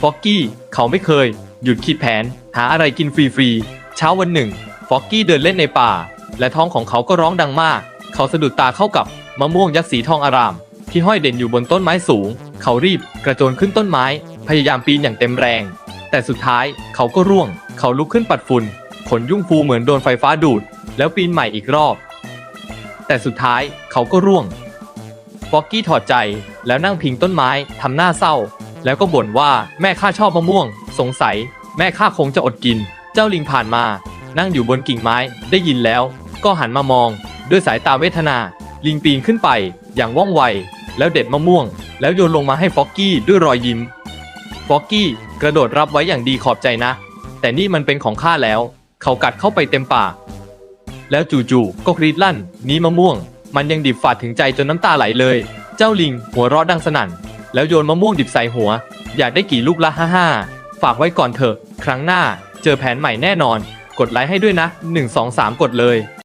ฟอกกี้เขาไม่เคย หยุดคิดแผน หาอะไรกินฟรีๆ เช้าวันหนึ่ง ฟอกกี้เดินเล่นในป่า และท้องของเขาก็ร้องดังมาก เขาสะดุดตาเข้ากับมะม่วงยักษ์สีทองอาราม ที่ห้อยเด่นอยู่บนต้นไม้สูง เขารีบกระโจนขึ้นต้นไม้ พยายามปีนอย่างเต็มแรง แต่สุดท้ายเขาก็ร่วง เขาลุกขึ้นปัดฝุ่นขนยุ่งฟูเหมือนโดนไฟฟ้าดูด แล้วปีนใหม่อีกรอบ แต่สุดท้ายเขาก็ร่วงฟอกกี้ถอดใจแล้วนั่งพิงต้นไม้ทำหน้าเศร้า แล้วก็บ่นว่าแม่ข้าชอบมะม่วง สงสัย แม่ข้าคงจะอดกิน เจ้าลิงผ่านมา นั่งอยู่บนกิ่งไม้ได้ยินแล้ว ก็หันมามอง ด้วยสายตาเวทนา ลิงปีนขึ้นไป อย่างว่องไว แล้วเด็ดมะม่วง แล้วโยนลงมาให้ฟอกกี้ด้วยรอยยิ้มฟอกกี้กระโดดรับไว้อย่างดีขอบใจนะ แต่นี่มันเป็นของข้าแล้ว เขากัดเข้าไปเต็มปากแล้วจู่ๆก็กรีดลั่น นี้มะม่วง มันยังดิบฝาดถึงใจจนน้ำตาไหลเลย เจ้าลิงหัวเราะดังสนั่น แล้วโยนมะม่วงดิบใส่หัว อยากได้กี่ลูกละห้าห้าฝากไว้ก่อนเถอะ ครั้งหน้า เจอแผนใหม่แน่นอน กดไลค์ให้ด้วยนะ 1 2 3 กดเลย